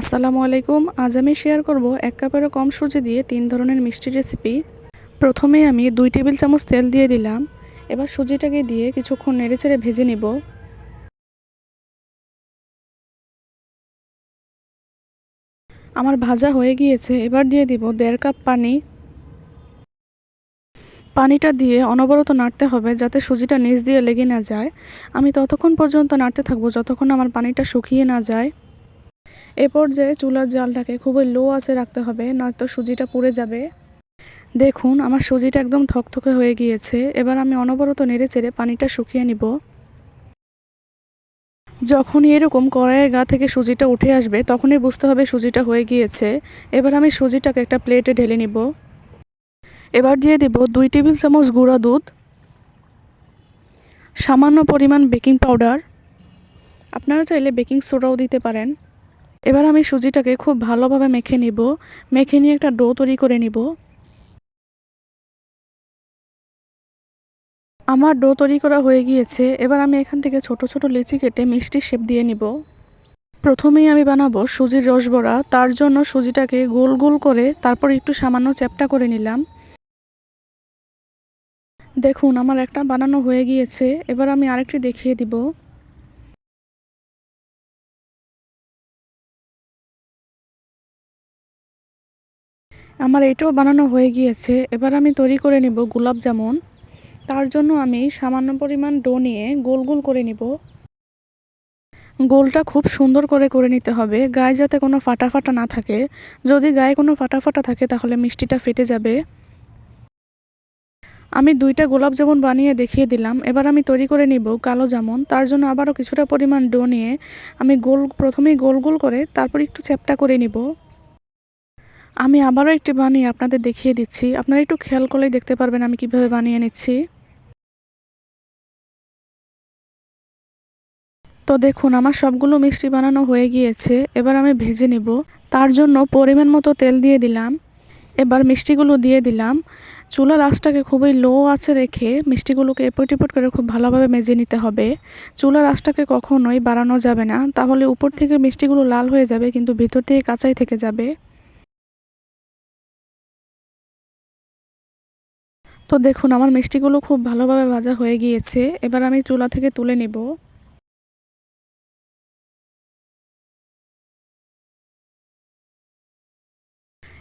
আসসালামু আলাইকুম, আজ আমি শেয়ার করব এক কাপেরও কম সুজি দিয়ে তিন ধরনের মিষ্টি রেসিপি প্রথমে আমি দুই টেবিল চামচ তেল দিয়ে দিলাম। এবার সুজিটাকে দিয়ে কিছুক্ষণ নেড়ে নেড়েচেড়ে ভেজে নিব। আমার ভাজা হয়ে গিয়েছে, এবার দিয়ে দিব দেড় কাপ পানি। পানিটা দিয়ে অনবরত নাড়তে হবে যাতে সুজিটা নিচ দিয়ে লেগে না যায়। আমি ততক্ষণ পর্যন্ত নাড়তে থাকব, যতক্ষণ আমার পানিটা শুকিয়ে না যায়। এ পর্যায়ে চুলার জালটাকে খুবই লো আছে রাখতে হবে, নয়তো সুজিটা পুড়ে যাবে। দেখুন, আমার সুজিটা একদম থকথকে হয়ে গিয়েছে। এবার আমি অনবরত নেড়ে চেড়ে পানিটা শুকিয়ে নিব। যখনই এরকম কড়াইয়ের গা থেকে সুজিটা উঠে আসবে, তখনই বুঝতে হবে সুজিটা হয়ে গিয়েছে। এবার আমি সুজিটাকে একটা প্লেটে ঢেলে নিব। এবার দিয়ে দিব দুই টেবিল চামচ গুঁড়া দুধ, সামান্য পরিমাণ বেকিং পাউডার আপনারা চাইলে বেকিং সোডাও দিতে পারেন। এবার আমি সুজিটাকে খুব ভালোভাবে মেখে নিব। মেখে নিয়ে একটা ডো তৈরি করে নিব। আমার ডো তৈরি করা হয়ে গিয়েছে। এবার আমি এখান থেকে ছোট ছোট লিচি কেটে মিষ্টি শেপ দিয়ে নিব। প্রথমেই আমি বানাবো সুজির রসবড়া। তার জন্য সুজিটাকে গোল গোল করে তারপর একটু সামান্য চ্যাপটা করে নিলাম। দেখুন, আমার একটা বানানো হয়ে গিয়েছে। এবার আমি আরেকটি দেখিয়ে দিব। আমার এটাও বানানো হয়ে গিয়েছে। এবার আমি তৈরি করে নিব গোলাপ জামুন। তার জন্য আমি সামান্য পরিমাণ ডো নিয়ে গোল গোল করে নিব। গোলটা খুব সুন্দর করে করে নিতে হবে। গায়ে যাতে কোনো ফাটা ফাটা না থাকে। যদি গায়ে কোনো ফাটা ফাটা থাকে তাহলে মিষ্টিটা ফেটে যাবে। আমি দুইটা গোলাপ জামুন বানিয়ে দেখিয়ে দিলাম। এবার আমি তৈরি করে নিব কালো জামুন। তার জন্য আবারও কিছুটা পরিমাণ ডো নিয়ে আমি গোল, প্রথমেই গোল গোল করে তারপর একটু চ্যাপটা করে নিব। আমি আবারও একটি বানিয়ে আপনাদের দেখিয়ে দিচ্ছি। আপনারা একটু খেয়াল করলেই দেখতে পারবেন আমি কীভাবে বানিয়ে নিচ্ছি। তো দেখুন, আমার সবগুলো মিষ্টি বানানো হয়ে গিয়েছে। এবার আমি ভেজে নিব। তার জন্য পরিমাণ মতো তেল দিয়ে দিলাম। এবার মিষ্টিগুলো দিয়ে দিলাম। চুলার আঁচটাকে খুবই লো আছে রেখে মিষ্টিগুলোকে এপট এপট করে খুব ভালোভাবে মেজে নিতে হবে। চুলার আঁচটাকে কখনোই বাড়ানো যাবে না। তাহলে উপর থেকে মিষ্টিগুলো লাল হয়ে যাবে, কিন্তু ভিতর থেকে কাঁচাই থেকে যাবে। তো দেখুন, আমার মিষ্টিগুলো খুব ভালোভাবে ভাজা হয়ে গিয়েছে। এবার আমি চুলা থেকে তুলে নেব।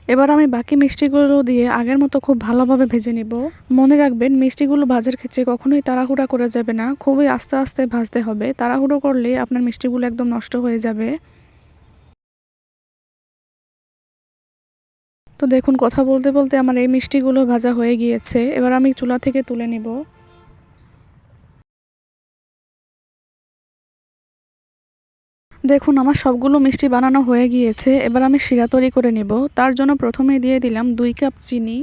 এবার আমি বাকি মিষ্টিগুলো দিয়ে আগের মতো খুব ভালোভাবে ভেজে নিব। মনে রাখবেন, মিষ্টিগুলো ভাজার ক্ষেত্রে কখনোই তাড়াহুড়া করা যাবে না। খুবই আস্তে আস্তে ভাজতে হবে। তাড়াহুড়ো করলে আপনার মিষ্টিগুলো একদম নষ্ট হয়ে যাবে। তো দেখুন, কথা বলতে বলতে আমার এই মিষ্টিগুলো ভাজা হয়ে গিয়েছে। এবার আমি চুলা থেকে তুলে নেব। দেখুন, আমার সবগুলো মিষ্টি বানানো হয়ে গিয়েছে। এবার আমি শিরা তৈরি করে নেব। তার জন্য প্রথমে দিয়ে দিলাম দুই কাপ চিনি।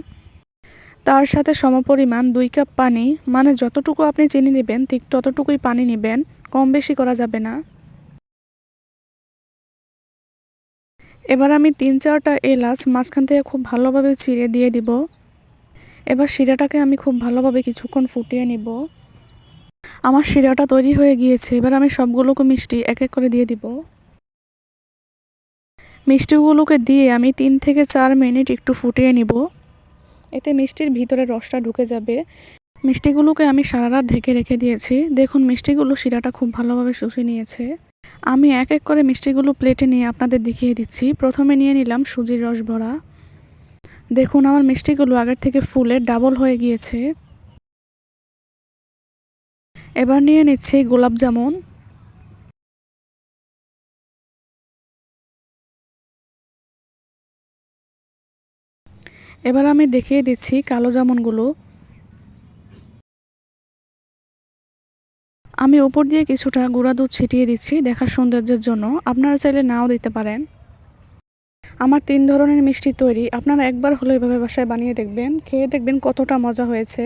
তার সাথে সমপরিমাণ দুই কাপ পানি। মানে যতটুকু আপনি চিনি নেবেন, ঠিক ততটুকুই পানি নেবেন। কম বেশি করা যাবে না। এবার আমি তিন চারটা এলাচ মাঝখান থেকে খুব ভালোভাবে ছিঁড়ে দিয়ে দিব। এবার শিরাটাকে আমি খুব ভালোভাবে কিছুক্ষণ ফুটিয়ে নিব। আমার শিরাটা তৈরি হয়ে গিয়েছে, এবার আমি সবগুলোকে মিষ্টি এক এক করে দিয়ে দিব। মিষ্টিগুলোকে দিয়ে আমি তিন থেকে চার মিনিট একটু ফুটিয়ে নিব। এতে মিষ্টির ভিতরে রসটা ঢুকে যাবে। মিষ্টিগুলোকে আমি সারা রাত ঢেকে রেখে দিয়েছি। দেখুন, মিষ্টিগুলো শিরাটা খুব ভালোভাবে শুষে নিয়েছে। আমি এক এক করে মিষ্টিগুলো প্লেটে নিয়ে আপনাদের দেখিয়ে দিচ্ছি। প্রথমে নিয়ে নিলাম সুজির রস ভরা। দেখুন, আমার মিষ্টিগুলো আগের থেকে ফুলে ডাবল হয়ে গিয়েছে। এবার নিয়ে নিচ্ছি গোলাপ জামুন। এবার আমি দেখিয়ে দিচ্ছি কালো জামুনগুলো। আমি ওপর দিয়ে কিছুটা গুঁড়া দুধ ছিটিয়ে দিচ্ছি দেখার সৌন্দর্যের জন্য। আপনারা চাইলে নাও দিতে পারেন। আমার তিন ধরনের মিষ্টি তৈরি। আপনারা একবার হলো এভাবে বাসায় বানিয়ে দেখবেন, খেয়ে দেখবেন কতটা মজা হয়েছে।